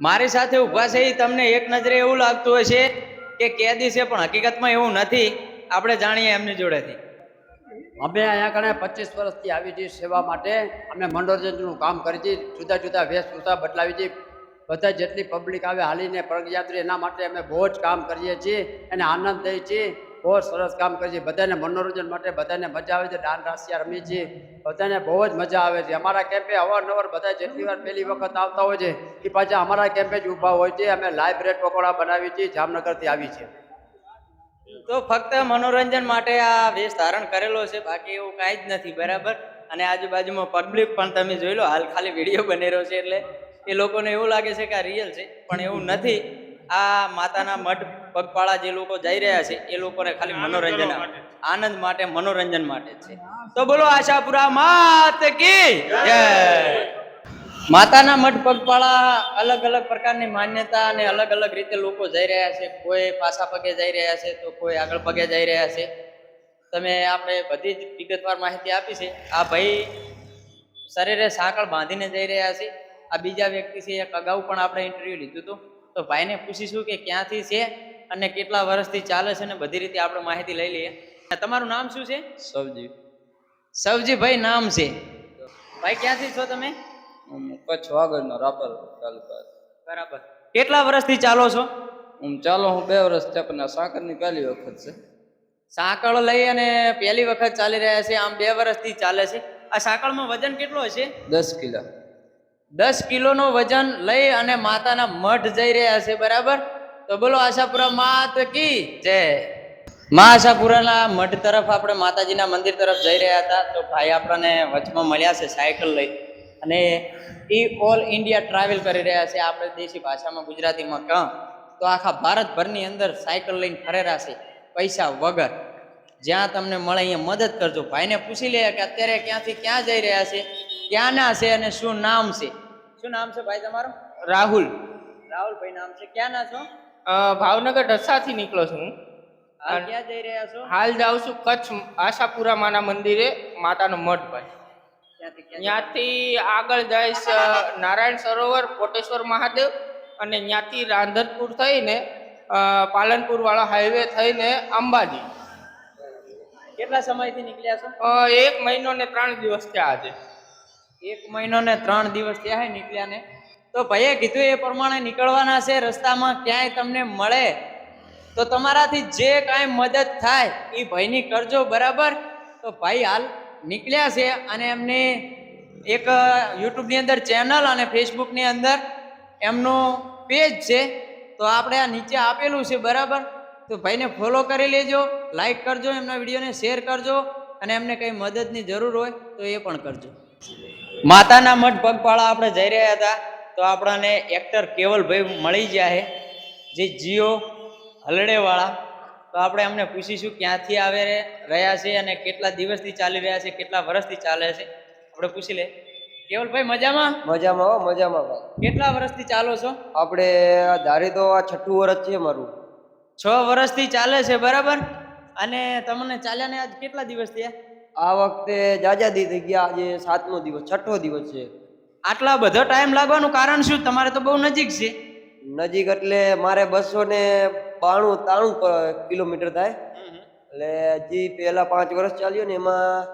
મારી સાથે ઊભા છે એ તમને એક નજરે એવું લાગતું હશે કે કેદી છે, પણ હકીકતમાં એવું નથી. આપણે જાણીએ એમની જોડેથી. અમે અહીંયા કણે પચીસ વર્ષથી આવી છીએ સેવા માટે. અમે મનોરંજનનું કામ કરી છીએ, જુદા જુદા વેશભૂષા બદલાવી છીએ. બધા જેટલી પબ્લિક આવે, હાલીને પગયાત્રી એના માટે અમે બહુ જ કામ કરીએ છીએ અને આનંદ દઈએ છીએ. બહુ સરસ કામ કરે છે. બધાને મનોરંજન માટે બધાને મજા આવે છે. દાન રાશિયા રમીએ છીએ. બધાને બહુ જ મજા આવે છે. અમારા કેમ્પે અવારનવાર બધા જેટલી વાર પહેલી વખત આવતા હોય છે એ પાછા અમારા કેમ્પે જ ઊભા હોય છે. અમે લાઈવ બ્રેડ પકોડા બનાવીએ છીએ. જામનગરથી આવી છે તો ફક્ત મનોરંજન માટે આ વેશ ધારણ કરેલો છે. બાકી એવું કાંઈ જ નથી. બરાબર? અને આજુબાજુમાં પબ્લિક પણ તમે જોઈ લો, હાલ ખાલી વીડિયો બનેલો છે એટલે એ લોકોને એવું લાગે છે કે આ રિયલ છે. પણ એવું નથી. આ માતાના મઠ પગપાળા જે લોકો જઈ રહ્યા છે એ લોકોને ખાલી મનોરંજન આનંદ માટે મનોરંજન માટે છે. તો બોલો આશાપુરા માત કી જય. માતાના મઠ પગપાળા અલગ અલગ પ્રકારની માન્યતા અને અલગ અલગ રીતે લોકો જઈ રહ્યા છે. કોઈ પાછા પગે જઈ રહ્યા છે તો કોઈ આગળ પગે જઈ રહ્યા છે. તમે આપણે બધી જ વિગતવાર માહિતી આપી છે. આ ભાઈ શરીરે સાંકળ બાંધીને જઈ રહ્યા છે. આ બીજા વ્યક્તિ છે એક અગાઉ પણ આપણે ઇન્ટરવ્યુ લીધું હતું. તો ભાઈને પૂછીશું કે ક્યાંથી છે અને કેટલા વર્ષથી ચાલે છે અને બધી રીતે આપણે માહિતી લઈ લઈએ. તમારું નામ શું છે? સવજી. સવજીભાઈ નામ છે. ભાઈ ક્યાંથી છો તમે? કચ્છ વાગડનો રાપર તાલુકા. બરાબર. કેટલા વર્ષથી ચાલો છો? હું ચાલો હું બે વર્ષ છે પણ આ સાકરની પહેલી વખત છે. સાંકળ લઈ અને પહેલી વખત ચાલી રહ્યા છે. આમ બે વર્ષથી ચાલે છે. આ સાંકળમાં વજન કેટલો હશે? દસ કિલા. દસ કિલોનો વજન લઈ અને માતાના મઠ જઈ રહ્યા છે, બરાબર? તો બોલો આશાપુરા માત કી જય. મા આશાપુરાના મઠ તરફ આપણે માતાજીના મંદિર તરફ જઈ રહ્યા હતા. તો ભાઈ આપણને વચમાં મળ્યા છે સાયકલ લઈ. અને એ ઓલ ઇન્ડિયા ટ્રાવેલ કરી રહ્યા છે આપણે દેશી ભાષામાં, ગુજરાતીમાં કહં. તો આખા ભારતભરની અંદર સાયકલ લઈને ફરેરા છે, પૈસા વગર. જ્યાં તમને મળે, અહીંયા મદદ કરજો. ભાઈને પૂછી લે કે અત્યારે ક્યાંથી ક્યાં જઈ રહ્યા છે? ક્યાંના છે અને શું નામ છે? શું નામ છે ભાઈ તમારું? રાહુલ. રાહુલભાઈ નામ છે. ક્યાંના છો? ભાવનગર ઢસાથી નીકળો છું હાલ ક્યાં જઈ રહ્યા છો? હાલ જાઉં છું કચ્છ આશાપુરા માના મંદિરે માતાનો મઠ ભાઈ. ત્યાંથી આગળ જઈશ નારાયણ સરોવર કોટેશ્વર મહાદેવ અને ત્યાંથી રાંધનપુર થઈને પાલનપુર વાળો હાઈવે થઈને અંબાજી. કેટલા સમયથી નીકળ્યા છો? એક મહિનો ને ત્રણ દિવસ થયા આજે. એક મહિનો ને ત્રણ દિવસ થયા હે નીકળ્યા ને તો ભાઈએ કીધું એ પ્રમાણે નીકળવાના છે, રસ્તામાં ક્યાંય તમને મળે. તો તમારાથી જે કાંઈ મદદ થાય એ ભાઈની કરજો, બરાબર? તો ભાઈ હાલ નીકળ્યા છે અને એમને એક યુટ્યુબની અંદર ચેનલ અને ફેસબુકની અંદર એમનો પેજ છે. તો આપણે આ નીચે આપેલું છે, બરાબર? તો ભાઈને ફોલો કરી લેજો, લાઈક કરજો, એમના વિડીયોને શેર કરજો અને એમને કંઈ મદદની જરૂર હોય તો એ પણ કરજો. માતાના મઠ પગપાળા આપણે જઈ રહ્યા હતા તો આપણને એક્ટર કેવલભાઈ મળી ગયા છે જે જીઓ હલડેવાળા. તો આપણે એમને પૂછીશું ક્યાંથી આવે રહ્યા છે અને કેટલા દિવસથી ચાલી રહ્યા છે કેટલા વર્ષથી ચાલે છે. આપણે પૂછી લે કેવલભાઈ મજામાં? મજામાં હો મજામાં ભાઈ. કેટલા વર્ષથી ચાલો છો? આપણે ધારી તો આ છઠ્ઠું વર્ષ છે મારું. છ વર્ષથી ચાલે છે બરાબર? અને તમને ચાલ્યા ને આજ કેટલા દિવસ થયા? આ વખતે જાજાદી થઈ ગયા. આજે સાતમો દિવસ છઠ્ઠો દિવસ છે. આટલા બધો ટાઈમ લાગવાનું કારણ શું? તમારે તો બહુ નજીક છે. નજીક એટલે મારે બસો ને બાણું ત્રાણું કિલોમીટર થાય. એટલે હજી પહેલા પાંચ વર્ષ ચાલ્યો ને એમાં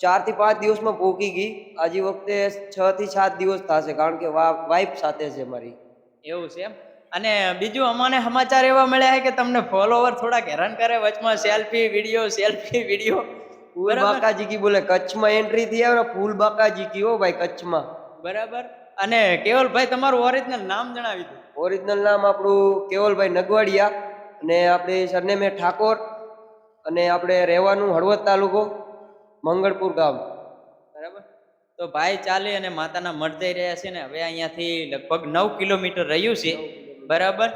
ચારથી પાંચ દિવસમાં પહોંચી ગઈ. આજે વખતે છ થી સાત દિવસ થશે કારણ કે વાઇફ સાથે છે મારી. એવું છે એમ? અને બીજું અમને સમાચાર એવા મળ્યા છે કે તમને ફોલોવર થોડાક હેરાન કરે. વચમાં સેલ્ફી વીડિયો સેલ્ફી વીડિયો ફૂલ બાકાજી કી બોલે કચ્છમાં એન્ટ્રી થઈ આવે ફૂલ બાકાજી કી હો ભાઈ કચ્છમાં. બરાબર. અને કેવલભાઈ તમારું ઓરિજિનલ નામ જણાવી દો. ઓરિજિનલ નામ આપણું કેવલભાઈ નગવાડિયા અને આપણે સરનેમે ઠાકોર અને આપણે રહેવાનું હળવદ તાલુકો મંગળપુર ગામ. બરાબર. તો ભાઈ ચાલે અને માતાના મઠ જઈ રહ્યા છે ને હવે અહીંયાથી લગભગ નવ કિલોમીટર રહ્યું છે. બરાબર.